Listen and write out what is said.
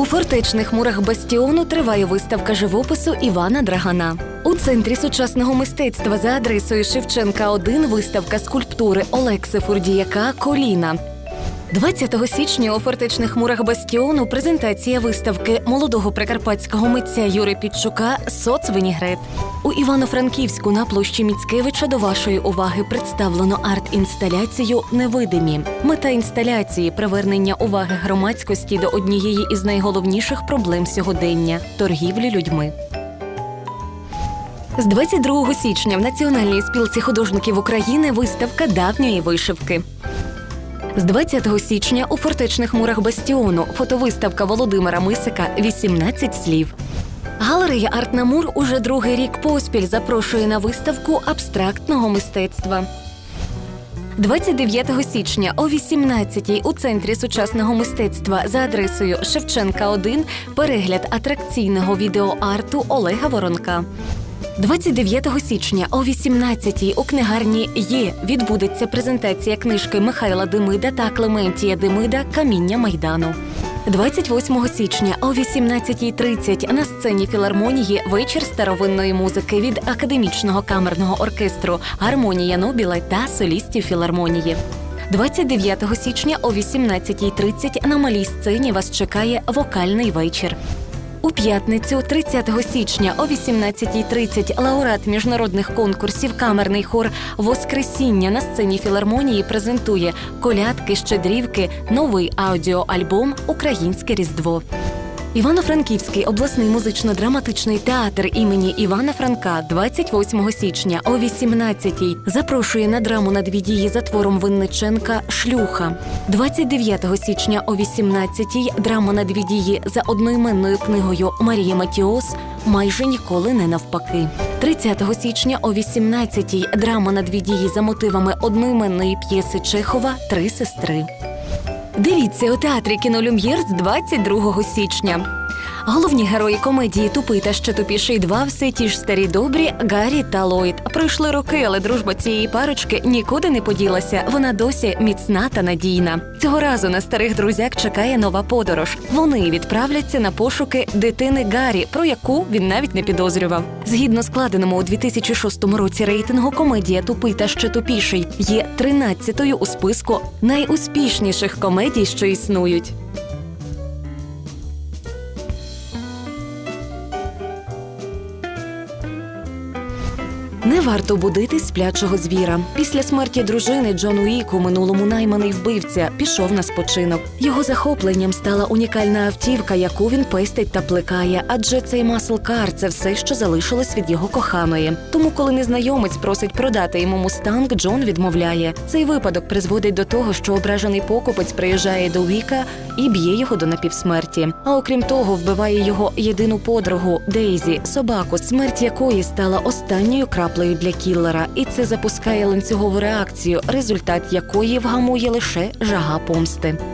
У фортечних мурах бастіону триває виставка живопису Івана Драгана. У центрі сучасного мистецтва за адресою Шевченка 1 виставка скульптури Олекси Фурдіяка Коліна. 20 січня у фортечних мурах бастіону презентація виставки молодого прикарпатського митця Юри Підчука Соцвинігрет. У Івано-Франківську на площі Міцкевича до вашої уваги представлено арт-інсталяцію Невидимі. Мета інсталяції привернення уваги громадськості до однієї із найголовніших проблем сьогодення торгівлі людьми. З 22 січня в Національній спілці художників України виставка давньої вишивки. З 20 січня у фортечних мурах Бастіону фотовиставка Володимира Мисика «18 слів. Галерея Артнамур уже другий рік поспіль запрошує на виставку абстрактного мистецтва. 29 січня о 18-й у центрі сучасного мистецтва за адресою Шевченка 1 перегляд атракційного відеоарту Олега Воронка. 29 січня о 18-й у книгарні Є відбудеться презентація книжки Михайла Демида та Клементія Демида Каміння Майдану. 28 січня о 18.30 на сцені філармонії вечір старовинної музики від академічного камерного оркестру Гармонія Нобіла та солістів філармонії. 29 січня о 18.30 на малій сцені вас чекає вокальний вечір. У п'ятницю, 30 січня о 18.30 лауреат міжнародних конкурсів камерний хор Воскресіння на сцені філармонії презентує колядки, щедрівки, новий аудіоальбом Українське Різдво. Івано-Франківський обласний музично-драматичний театр імені Івана Франка 28 січня о 18-й запрошує на драму на дві дії за твором Винниченка Шлюха. 29 січня о 18-й драма на дві дії за одноіменною книгою Марії Матіос майже ніколи не навпаки. 30 січня о 18-й драма на дві дії за мотивами одноіменної п'єси Чехова Три сестри. Дивіться у театрі кінолюм'єр з 22 січня. Головні герої комедії Тупий та ще тупіший два все ті ж старі добрі Гаррі та Ллойд. Пройшли роки, але дружба цієї парочки нікуди не поділася. Вона досі міцна та надійна. Цього разу на старих друзяк чекає нова подорож. Вони відправляться на пошуки дитини Гаррі, про яку він навіть не підозрював. Згідно складеному у 2006 році рейтингу, комедія Тупий та ще тупіший є 13-ю у списку найуспішніших комедій, що існують. Не варто будити сплячого звіра. Після смерті дружини Джон Уік у минулому найманий вбивця пішов на спочинок. Його захопленням стала унікальна автівка, яку він пестить та плекає. Адже цей маслкар це все, що залишилось від його коханої. Тому, коли незнайомець просить продати йому мустанг, Джон відмовляє. Цей випадок призводить до того, що ображений покупець приїжджає до Віка і б'є його до напівсмерті. А окрім того, вбиває його єдину подругу Дейзі, собаку, смерть якої стала останньою краплею для кіллера, і це запускає ланцюгову реакцію, результат якої вгамує лише жага помсти.